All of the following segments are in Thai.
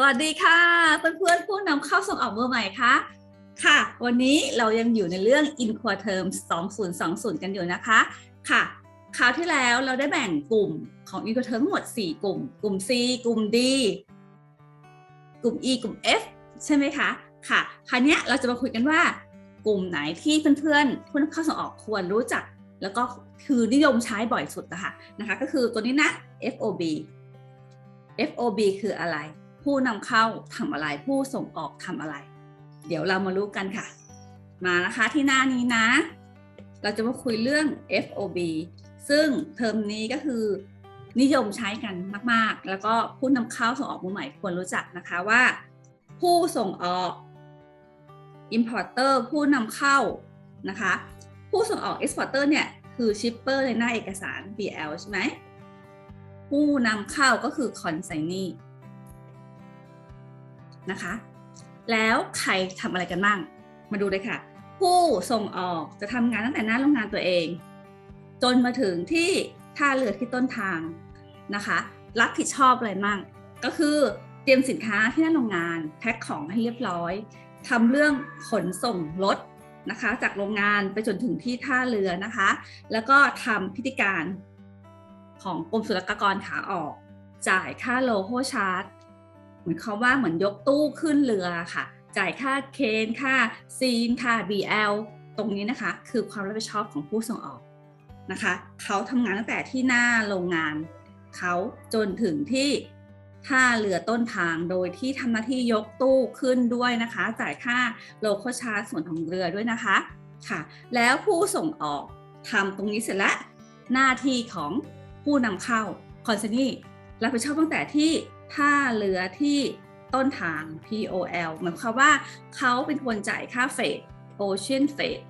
สวัสดีค่ะเพื่อนๆผู้นำเข้าส่งออกมือใหม่คะค่ะ วันนี้เรายังอยู่ในเรื่อง In q u a r Term 2020 กันอยู่นะคะค่ะ คราวที่แล้วเราได้แบ่งกลุ่มของ In q u a r Term ทั้งหมด 4 กลุ่ม กลุ่ม C กลุ่ม D กลุ่ม E กลุ่ม F ใช่ไหมคะค่ะ คราวนี้เราจะมาคุยกันว่ากลุ่มไหนที่เพื่อนๆผู้นำเข้าส่งออกควรรู้จัก แล้วก็คือนิยมใช้บ่อยสุดนะคะนะคะ ก็คือตัวนี้นะ FOB FOB คืออะไร ผู้นำเข้าทำอะไรผู้ส่งออกทำอะไร เดี๋ยวเรามารู้กันค่ะ มานะคะที่หน้านี้นะ เราจะมาคุยเรื่อง FOB ซึ่งเทอมนี้ก็คือนิยมใช้กันมาก ๆ แล้วก็ผู้นำเข้าส่งออกมือใหม่ควรรู้จักนะคะว่า ผู้ส่งออก importer ผู้นำเข้านะคะ ผู้ส่งออก exporter เนี่ยคือ shipper ในหน้าเอกสาร BL ใช่ไหมผู้นำเข้าก็คือ consignee นะคะ แล้วใครทำอะไรกันบ้าง มาดูเลยค่ะ ผู้ส่งออกจะทำงานตั้งแต่หน้าโรงงานตัวเอง จนมาถึงที่ท่าเรือที่ต้นทางนะคะ รับผิดชอบอะไรมั่งก็คือเตรียมสินค้าที่หน้าโรงงานแพ็คของให้เรียบร้อยทำเรื่องขนส่งรถนะคะ จากโรงงานไปจนถึงที่ท่าเรือนะคะ แล้วก็ทำพิธีการของกรมศุลกากรขาออก จ่ายค่าโลโก้ชาร์จ มือนเขาว่าเหมือนยกตู้ขึ้นเรือค่ะ จ่ายค่าเคนค่าซีนค่า BL ตรงนี้นะคะ คือความรับผิดชอบของผู้ส่งออกนะคะเขาทำงานตั้งแต่ที่หน้าโรงงานเขาจนถึงที่ท่าเรือต้นทางโดยที่ทำหน้าที่ยกตู้ขึ้นด้วยนะคะ จ่ายค่าโลโกชาร์จส่วนของเรือด้วยนะคะค่ะ แล้วผู้ส่งออกทำตรงนี้เสร็จแล้วหน้าที่ของผู้นำเข้าคอนเซนี่รับผิดชอบตั้งแต่ที่ ท่าเรือที่ต้นทาง POL หมายความว่าเขาเป็นคนจ่ายค่าเฟด Ocean f r e i g h t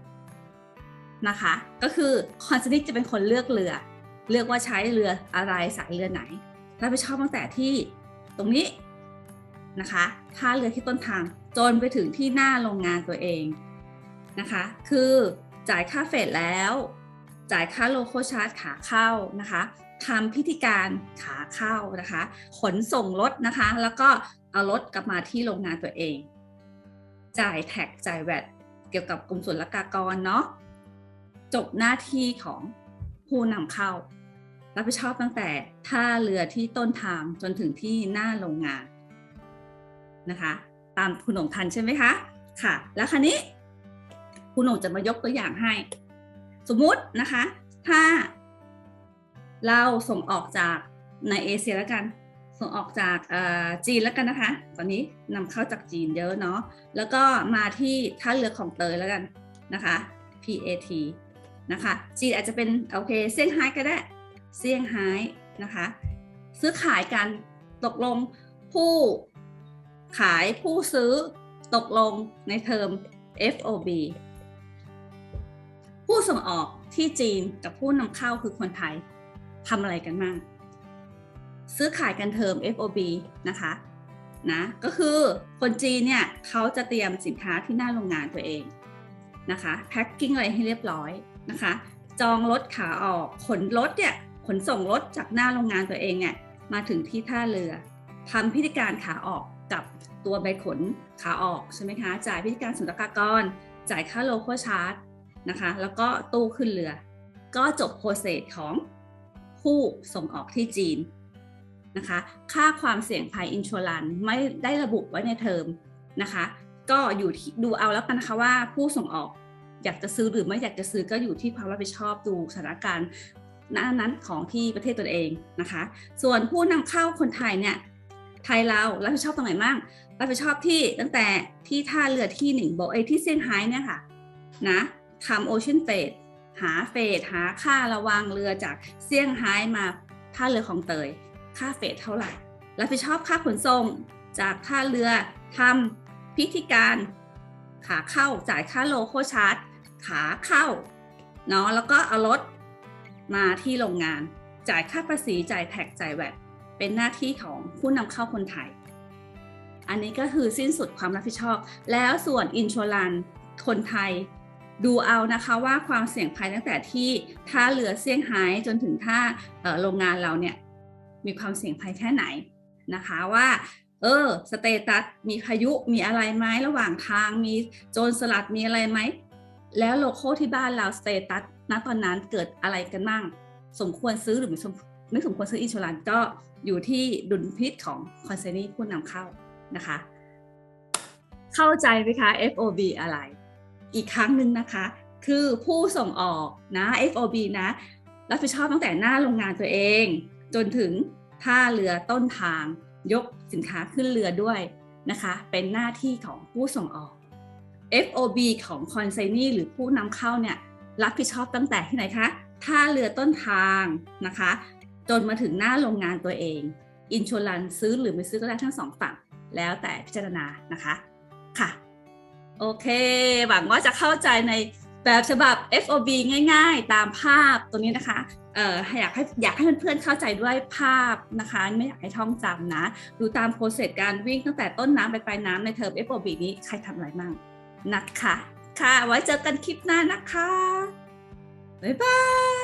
นะคะ ก็คือคอนเซนี่จะเป็นคนเลือกเรือ เลือกว่าใช้เรืออะไรสายเรือไหนรับผิดชอบตั้งแต่ที่ตรงนี้นะคะท่าเรือที่ต้นทางจนไปถึงที่หน้าโรงงานตัวเองนะคะ คือจ่ายค่าเฟดแล้ว จ่ายค่าโลโกชาร์จขาเข้านะคะ ทำพิธีการขาเข้านะคะ ขนส่งรถนะคะ แล้วก็เอารถกลับมาที่โรงงานตัวเอง จ่ายแท็กจ่ายแวดเกี่ยวกับกรมศุลกากรเนาะจบหน้าที่ของผู้นำเข้า รับผิดชอบตั้งแต่ท่าเรือที่ต้นทางจนถึงที่หน้าโรงงานนะคะ ตามคุณหนงทันใช่ไหมคะค่ะ แล้วคันนี้คุณหนงจะมายกตัวอย่างให้ สมมุตินะคะ ถ้า เราส่งออกจากในเอเชียแล้วกัน ส่งออกจากจีนแล้วกันนะคะ ตอนนี้นำเข้าจากจีนเยอะเนาะแล้วก็มาที่ท่าเรือของเตยแล้วกันนะคะ PAT นะคะจีนอาจจะเป็นโอเคเซี่ยงไฮ้ก็ได้เซี่ยงไฮ้นะคะ ซื้อขายกันตกลงผู้ขายผู้ซื้อตกลงในเทอม FOB ผู้ส่งออกที่จีนกับผู้นำเข้าคือคนไทย ทำอะไรกันบ้างซื้อขายกันเทอม FOB นะคะนะก็คือคนจีนเนี่ยเขาจะเตรียมสินค้าที่หน้าโรงงานตัวเองนะคะแพ็คกิ้งอะไรให้เรียบร้อยนะคะ จองรถขาออกขนรถเนี่ยขนส่งรถจากหน้าโรงงานตัวเองเนี่ยมาถึงที่ท่าเรือทำพิธีการขาออกกับตัวใบขนขาออกใช่ไหมคะจ่ายพิธีการสุลกากร จ่ายค่าโลโกชาร์จนะคะ แล้วก็ตู้ขึ้นเรือ ก็จบโปรเซสของ ผู้ส่งออกที่จีนนะคะ ค่าความเสี่ยงภัยอินชัวรันไม่ได้ระบุไว้ในเทอมนะคะ ก็อยู่ที่ดูเอาแล้วกันนะคะว่าผู้ส่งออกอยากจะซื้อหรือไม่อยากจะซื้อก็อยู่ที่ความรับผิดชอบดูสถานการณ์นั้นของที่ประเทศตนเองนะคะ ส่วนผู้นำเข้าคนไทยเนี่ยไทยเรารับผิดชอบตรงไหนบ้างรับผิดชอบที่ตั้งแต่ที่ท่าเรือที่หนึ่งโบอกไอ้ที่เซี่ยงไฮ้เนี่ยค่ะนะทำโอเชียนเฟด หาเฟดหาค่าระวางเรือจากเซี่ยงไฮ้มาท่าเรือของเตย ค่าเฟดเท่าไหร่รับผิดชอบค่าขนส่งจากท่าเรือทำพิธีการ ขาเข้าจ่ายค่าโลโกชาร์จขาเข้าเนาะแล้วก็เอารถมาที่โรงงาน จ่ายค่าภาษีจ่ายแท็กจ่ายแวดเป็นหน้าที่ของผู้นำเข้าคนไทย อันนี้ก็คือสิ้นสุดความรับผิดชอบ แล้วส่วนอินชอลันคนไทย ดูเอานะคะว่าความเสี่ยงภัยตั้งแต่ที่ท่าเรือเซี่ยงไฮ้จนถึงท่าโรงงานเราเนี่ยมีความเสี่ยงภัยแค่ไหนนะคะว่าเออสเตตัสมีพายุมีอะไรไหมระหว่างทางมีโจรสลัดมีอะไรไหม แล้วโลโก้ที่บ้านเราสเตตัสณตอนนั้นเกิดอะไรกันบ้าง สมควรซื้อหรือไม่สมไม่สมควรซื้ออินช r รันก็อยู่ที่ดุลพิษของคอนเซนีผู้นำเข้านะคะ เข้าใจไหมคะ FOB อะไร อีกครั้งหนึ่งนะคะ คือผู้ส่งออกนะ FOB นะรับผิดชอบตั้งแต่หน้าโรงงานตัวเอง จนถึงท่าเรือต้นทางยกสินค้าขึ้นเรือด้วยนะคะ เป็นหน้าที่ของผู้ส่งออก FOB ของคอนไซนีหรือผู้นำเข้าเนี่ยรับผิดชอบตั้งแต่ที่ไหนคะท่าเรือต้นทางนะคะ จนมาถึงหน้าโรงงานตัวเองอินช r รันซื้อหรือไม่ซื้อก็ได้ทั้งสองฝั่ง แล้วแต่พิจารณานะคะค่ะ โอเค หวังว่าจะเข้าใจในแบบฉบับ FOB ง่าย ๆ ตามภาพตรงนี้นะคะเอ่ออยากให้อยากให้เพื่อนๆเข้าใจด้วยภาพนะคะ ไม่อยากให้ท่องจำนะ ดูตามโปรเซสการวิ่งตั้งแต่ต้นน้ำไปปลายน้ำในเทอม FOB นี้ใครทำอะไรมั่งนะคะ ค่ะ ไว้เจอกันคลิปหน้านะคะ บ๊ายบาย